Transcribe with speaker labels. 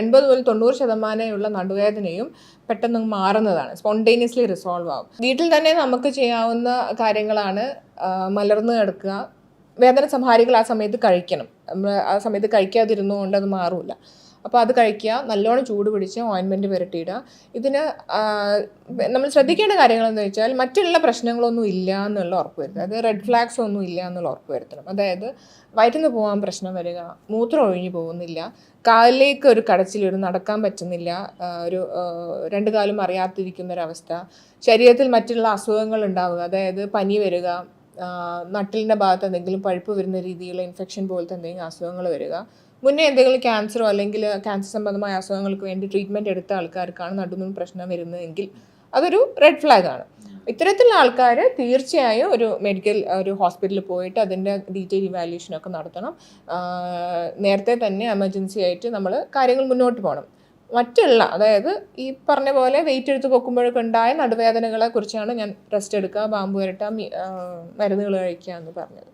Speaker 1: എൺപത് മുതൽ തൊണ്ണൂറ് ശതമാനമുള്ള നടുവേദനയും പെട്ടെന്ന് മാറുന്നതാണ്. സ്പോണ്ടേനിയസ്ലി റിസോൾവ് ആവും. വീട്ടിൽ തന്നെ നമുക്ക് ചെയ്യാവുന്ന കാര്യങ്ങളാണ് മലർന്നു കിടക്കുക. വേദന സംഹാരികൾ ആ സമയത്ത് കഴിക്കണം. ആ സമയത്ത് കഴിക്കാതിരുന്നുകൊണ്ട് അത് മാറില്ല അപ്പോൾ അത് കഴിക്കുക നല്ലോണം ചൂട് പിടിച്ച് ഓയിൻമെന്റ് പുരട്ടിയിടുക. ഇതിന് നമ്മൾ ശ്രദ്ധിക്കേണ്ട കാര്യങ്ങളെന്ന് വെച്ചാൽ മറ്റുള്ള പ്രശ്നങ്ങളൊന്നും ഇല്ല എന്നുള്ള ഉറപ്പ് വരുത്തുക. അത് റെഡ് ഫ്ലാഗ്സ് ഒന്നും ഇല്ല എന്നുള്ള ഉറപ്പ് വരുത്തണം. അതായത് വയറ്റിൽ നിന്ന് പോകാൻ പ്രശ്നം വരിക മൂത്രം ഒഴിഞ്ഞു പോകുന്നില്ല കാലിലേക്ക് ഒരു കടച്ചിൽ ഒരു നടക്കാൻ പറ്റുന്നില്ല ഒരു രണ്ട് കാലും അറിയാതിരിക്കുന്നൊരവസ്ഥ ശരീരത്തിൽ മറ്റുള്ള അസുഖങ്ങൾ ഉണ്ടാവുക അതായത് പനി വരിക നട്ടിലിന്റെ ഭാഗത്ത് എന്തെങ്കിലും പഴുപ്പ് വരുന്ന രീതിയിലുള്ള ഇൻഫെക്ഷൻ പോലത്തെ എന്തെങ്കിലും അസുഖങ്ങൾ വരിക. മുന്നേ എന്തെങ്കിലും ക്യാൻസറോ അല്ലെങ്കിൽ ക്യാൻസർ സംബന്ധമായ അസുഖങ്ങൾക്ക് വേണ്ടി ട്രീറ്റ്മെന്റ് എടുത്ത ആൾക്കാർക്കാണ് നടുവിന് പ്രശ്നം വരുന്നതെങ്കിൽ അതൊരു റെഡ് ഫ്ലാഗ് ആണ്. ഇത്തരത്തിലുള്ള ആൾക്കാർ തീർച്ചയായും ഒരു മെഡിക്കൽ ഒരു ഹോസ്പിറ്റലിൽ പോയിട്ട് അതിന്റെ ഡീറ്റെയിൽ ഇവാലുവേഷനൊക്കെ നടത്തണം. നേരത്തെ തന്നെ എമർജൻസി ആയിട്ട് നമ്മൾ കാര്യങ്ങൾ മുന്നോട്ട് പോകണം. മറ്റുള്ള അതായത് ഈ പറഞ്ഞ പോലെ വെയിറ്റ് എടുത്ത് പൊക്കുമ്പോഴൊക്കെ ഉണ്ടായ നടുവേദനകളെ കുറിച്ചാണ് ഞാൻ റെസ്റ്റ് എടുക്കുക ബാമ്പു വരട്ടുക മരുന്നുകൾ കഴിക്കുക എന്ന് പറഞ്ഞത്.